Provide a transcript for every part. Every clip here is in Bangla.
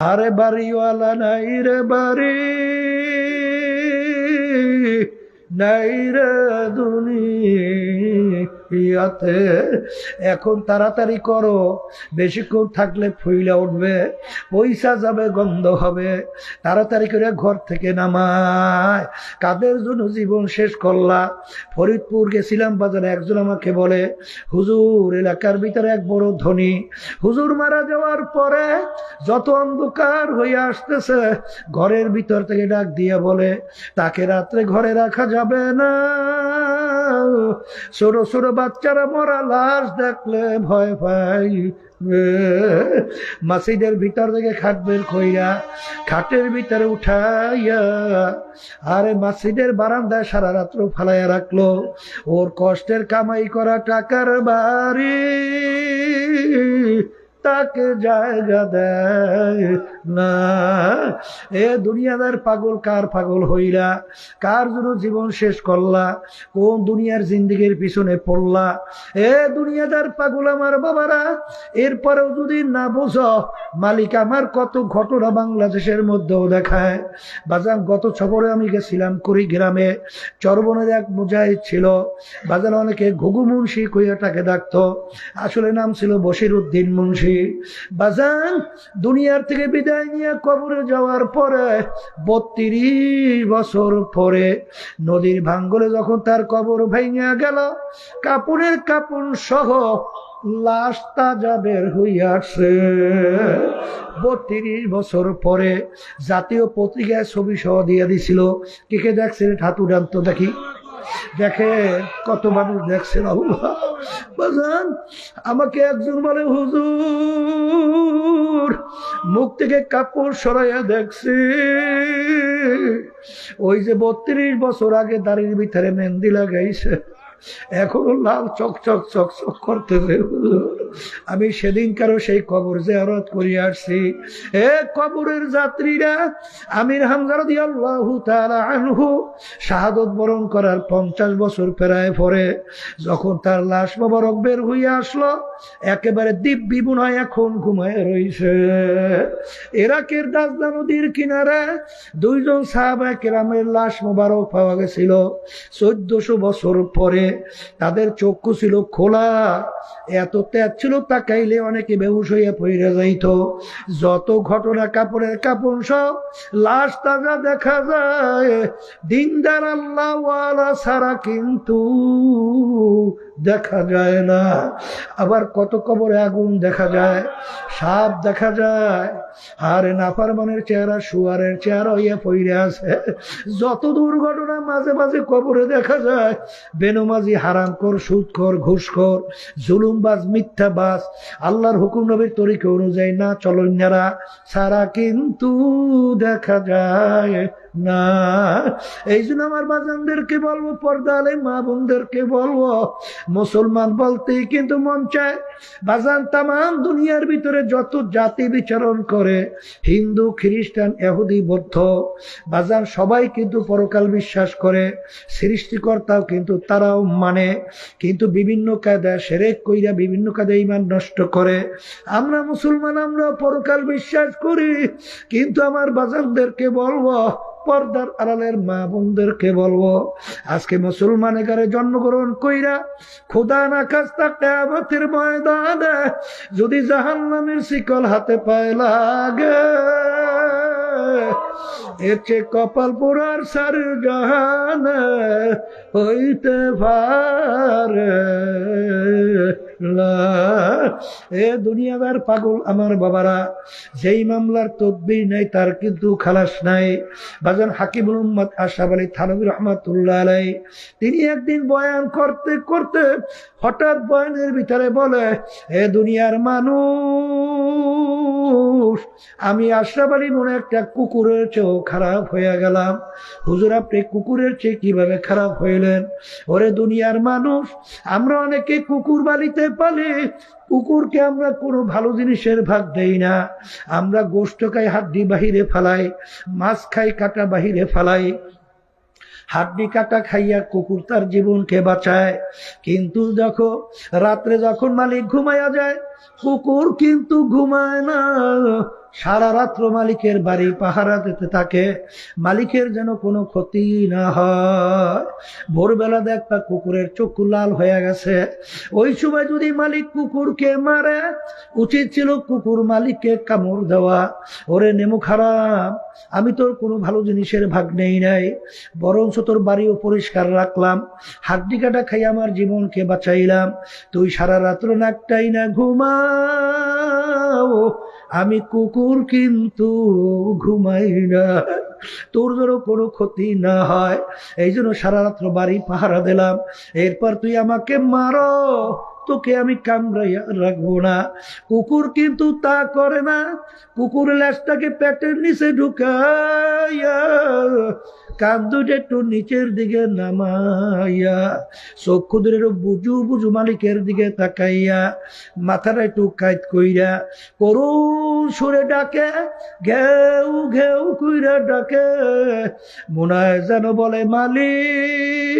আরে বাড়িওয়ালা নাই রে বাড়ি নাই রে দুনিয়াতে এখন তাড়াতাড়ি করো। বেশিক্ষণ থাকলে ফুইলা উঠবে, পয়সা যাবে, গন্ধ হবে। তাড়াতাড়ি করে ঘর থেকে নামায়। কাদের জন্য জীবন শেষ করলা? ফরিদপুর গেছিলাম, বাজারে একজন আমাকে বলে, হুজুর, এলাকার ভিতরে এক বড় ধনী। হুজুর মারা যাওয়ার পরে যত অন্ধকার হয়ে আসতেছে, ঘরের ভিতর থেকে ডাক দিয়ে বলে, তাকে রাত্রে ঘরে রাখা যাবে না। ছোট ছোট বাচ্চারা মরা লাশ দেখলে ভয় পাই মাসিদের ভিতর থেকে খাট বের কইরা খাটের ভিতরে উঠাইয়া আরে মাসিদের বারান্দায় সারা রাত্র ফালাইয়া রাখল। ওর কষ্টের কামাই করা টাকার বাড়ি। তাকে জায়গা দেয় না। এ দুনিয়াদার পাগল কার পাগল হইলা? কার জন্য জীবন শেষ করলা? কোন দুনিয়ার জিন্দিগির পিছনে পড়লা? এ দুনিয়াদার পাগল আমার বাবারা, এরপরেও যদি না বোঝো, মালিক আমার কত ঘটনা বাংলাদেশের মধ্যেও দেখায়। বাজান, গত ছবরে আমি গেছিলাম কুড়িগ্রামে। চরবনের এক মুজাহিদ ছিল। বাজার অনেকে ঘুঘু মুন্সি কইয়া তাকে ডাকতো। আসলে নাম ছিল বশির উদ্দিন মুন্সি। বাজান, দুনিয়ার থেকে বিদায় নিয়ে কবরে যাওয়ার পরে বত্রিশ বছর পরে নদীর ভাঙ্গলে যখন তার কবর ভেঙে গেল কাপড়ের কাপড় সহ লাশ তাজা বের হইয়াছে বত্রিশ বছর পরে জাতীয় পত্রিকায় ছবি সহ দিয়ে দিছিল। কে কে দেখছেন? ঠাতু ডান্ত দেখি। দেখে কত মানুষ দেখছে বাজান, আমাকে একজন বলে, হুজুর, মুখ থেকে কাপড় সরাইয়া দেখছি। ওই যে বত্রিশ বছর আগে দাড়ির ভিতরে মেহেন্দি লাগাইছে। এখনও লাল চক চক চক চক করতেছে আমি সেদিনকারও সেই কবর জেয়ারত করে আসছি। এ কবরের যাত্রীরা, আমির হামজার আনহু, শাহাদত বরণ করার পঞ্চাশ বছর পেরায় পরে যখন তার লাশ মোবারক বের হইয়া আসলো, একেবারে দ্বীপ বিবুনায় এখন ঘুমায় রইছে এরাকের দাসদা নদীর কিনারে দুইজন সাহাবা কেরামের লাশ মোবারক পাওয়া গেছিল। চোদ্দশো বছর পরে তাদের চক্ষু ছিল খোলা। এত ত্যাগ ছিল তাকাইলে অনেকে বেহুশ হইয়া পড়ে যাইত। যত ঘটনা কাপড়ের কাপড় সব লাশ তাজা দেখা যায়। দিনদার আল্লাহওয়ালা ছাড়া কিন্তু দেখা যায় না। আবার কত কবরে আগুন দেখা যায়, সাপ দেখা যায়। আর নাফারমানের চেহারা শুয়ারের চেহারা হইয়া পইরে আছে। যত দুর্ঘটনা মাঝে মাঝে কবরে দেখা যায়, বেনমাজি হারাম কর সুদ কর ঘুষ কর জুলুমবাজ, মিথ্যাবাজ, আল্লাহর হুকুম নবীর তরিকে অনুযায়ী না চলন্যারা, সারা কিন্তু দেখা যায়। না। এই জন্য আমার বাজানদেরকে বলব পর্দা আলে মা বোনদেরকে বলব, মুসলমান বলতেই কিন্তু মন চায়, বাজান তাম দুনিয়ার ভিতরে যত জাতি বিচরণ করে, হিন্দু, খ্রিস্টান এহুদি বৌদ্ধ, বাজান সবাই কিন্তু পরকাল বিশ্বাস করে, সৃষ্টিকর্তাও কিন্তু তারাও মানে কিন্তু বিভিন্ন কায়দায় সেরেক কইরা বিভিন্ন কায়দায় ইমান নষ্ট করে। আমরা মুসলমান আমরা পরকাল বিশ্বাস করি, কিন্তু আমার বাজারদেরকে বলব পর্দার আড়ালের মা বোনদেরকে বলব, আজকে মুসলমান এগারে জন্মগ্রহণ কইরা খোদা না কাস্তা কেয়ামতের ময়দানে যদি জাহান নামের শিকল হাতে পায় লাগে এতে কপাল পোড়ার সার জাহান হইতে পারে না। এ দুনিয়াদার পাগল আমার বাবারা, যেই মামলার তদবির নেই, তার কিন্তু খালাস নাই। বাজান হাকিম মোহাম্মদ আশাফ আলী থানবী রহমতুল্লাহ আলাই, তিনি একদিন বয়ান করতে করতে হঠাৎ বয়ানের ভিতরে বলে, এ দুনিয়ার মানুষ, আমি আশরাফ আলী মনে একটা কুকুরের চেয়েও খারাপ হয়ে গেলাম। হুজুর, আপনি কুকুরের চেয়ে কীভাবে খারাপ হইলেন? ওরে দুনিয়ার মানুষ, আমরা অনেকে কুকুর বালিতে পালি কুকুরকে আমরা কোনো ভালো জিনিসের ভাগ দেই না। আমরা গোষ্ঠ খাই, হাড্ডি বাহিরে ফেলাই, মাছ খাই, কাটা বাহিরে ফেলাই। হাড্ডি কাটা খাইয়া কুকুর তার জীবনকে বাঁচায়। কিন্তু দেখো, রাত্রে যখন মালিক ঘুমাইয়া যায়, কুকুর কিন্তু ঘুমায় না। সারা রাত্র মালিকের বাড়ি পাহারা দিতে থাকে। মালিকের যেন কোনো ক্ষতি না হয়। ভোরবেলা দেখবা কুকুরের চক্ষু লাল হয়ে গেছে। ওই সময় যদি মালিক কুকুরকে মারে, উচিত ছিল কুকুর মালিককে কামড় দেওয়া। ওরে নেমু খারাপ আমি তোর কোনো ভালো জিনিসের ভাগ নেই নাই, বরঞ্চ তোর বাড়িও পরিষ্কার রাখলাম, হাড্ডি কাটা খাই আমার জীবনকে বাঁচাইলাম, তুই সারা রাত্র নাকটাই না ঘুমাও, আমি কুকুর কিন্তু ঘুমাই না, তোর যেন কোনো ক্ষতি না হয়, এই জন্য সারা রাত্র বাড়ি পাহারা দিলাম, এরপর তুই আমাকে মারো। তোকে আমি কামড়াইয়া রাখব না। কুকুর কিন্তু তা করে না। কুকুর ল্যাসটাকে পেটের নিচে ঢুকাইয়া কান দুটো একটু নিচের দিকে নামাইয়া চক্ষু দুটো বুজু বুজু মালিকের দিকে তাকাইয়া মাথাটা একটু কাইত কইরা করুণ সুরে ডাকে, ঘেউ ঘেউ কইরা ডাকে। মনে যেন বলে, মালিক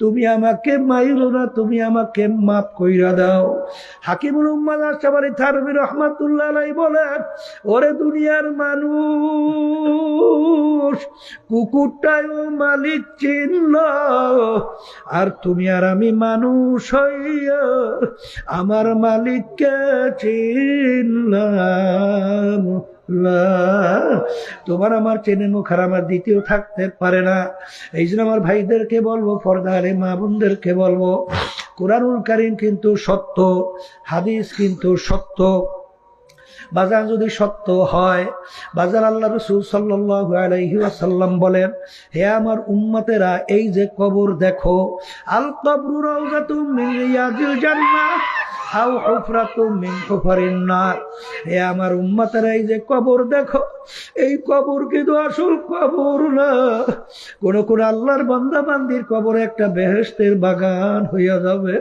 তুমি আমাকে মাইরো না, তুমি আমাকে মাফ কইরা দাও হাকিমুল উম্মাদ আশাবাড়ি থারবি রহমাতুল্লাহ বলেন, ওরে দুনিয়ার মানুষ কুকুরটাও মালিক চিনল আর তুমি আর আমি মানুষ হইয়া আমার মালিককে চিনলাম। তোমার আমার চেনে মুখ আর আমার দ্বিতীয় থাকতে পারে না। এই জন্য আমার ভাইদেরকে বলব ফরদারে মা বোনদেরকে বলব, কোরআনুল কারিম কিন্তু সত্য, হাদিস কিন্তু সত্য বাজার যদি সত্য হয় বাজার আল্লাহ রসুল সাল্লাহ আলাইসাল্লাম বলেন, হে আমার উম্মতেরা, এই যে কবর দেখো আল কবরু রাউজাতুম জান্নাহ আও হুফরাতুম মিন হুফারিন নার। হে আমার উম্মতেরা এই যে কবর, দেখো, এই কবর কিন্তু আসল কবর না। কোন কোন আল্লাহর বান্দা বান্দির কবর একটা বেহেস্তের বাগান হইয়া যাবে।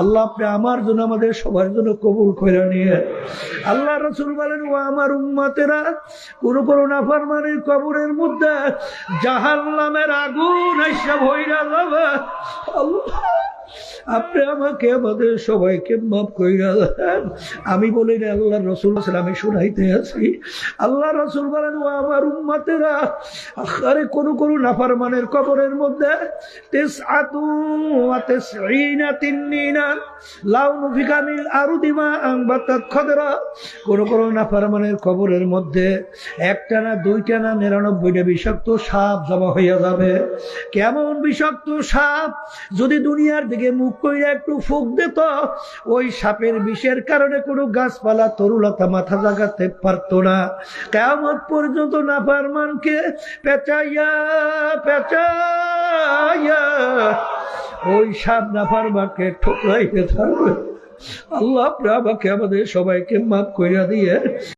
আল্লাহ আপনি আমার জন্য, আমাদের সবার জন্য কবুল করে নিয়ে। আল্লাহ রসুল বলেন, ও আমার উম্মাতেরা, কোন কোন নাফারমানের কবরের মধ্যে জাহান্নামের আগুন এসে ভইরা যাবে। আপনি আমাকে, আমাদের সবাইকে মাফ কইরা দেন। আমি বলি না আল্লাহ রসুল আমি শুনাইতে আছি। আল্লাহ রসুল বলেন, ও আমার উম্মাতেরা আরে কোন কোন নাফারমানের কবরের মধ্যে তেস আতু তেস আরুদিমা আংবাতাত খদরা। কোন কোন কবরের মধ্যে একটা না দুইটা না নিরানব্বইটা বিষাক্ত সাপ জমা হইয়া যাবে। কেমন বিষাক্ত সাপ? যদি দুনিয়ার দিকে মুখ কইরা একটু ফুক দিত ওই সাপের বিষের কারণে কোনো গাছপালা, তরুলতা মাথা জাগাতে পারতো না। কেমন পর্যন্ত নাফারমানকে পেঁচাইয়া পেঁচাইয়া ওই সাপ নাফারমানকে ঠোকরাইতে থাকবে। আল্লাহ আপনি আমাকে, আমাদের সবাইকে মাফ কইরা দিয়ে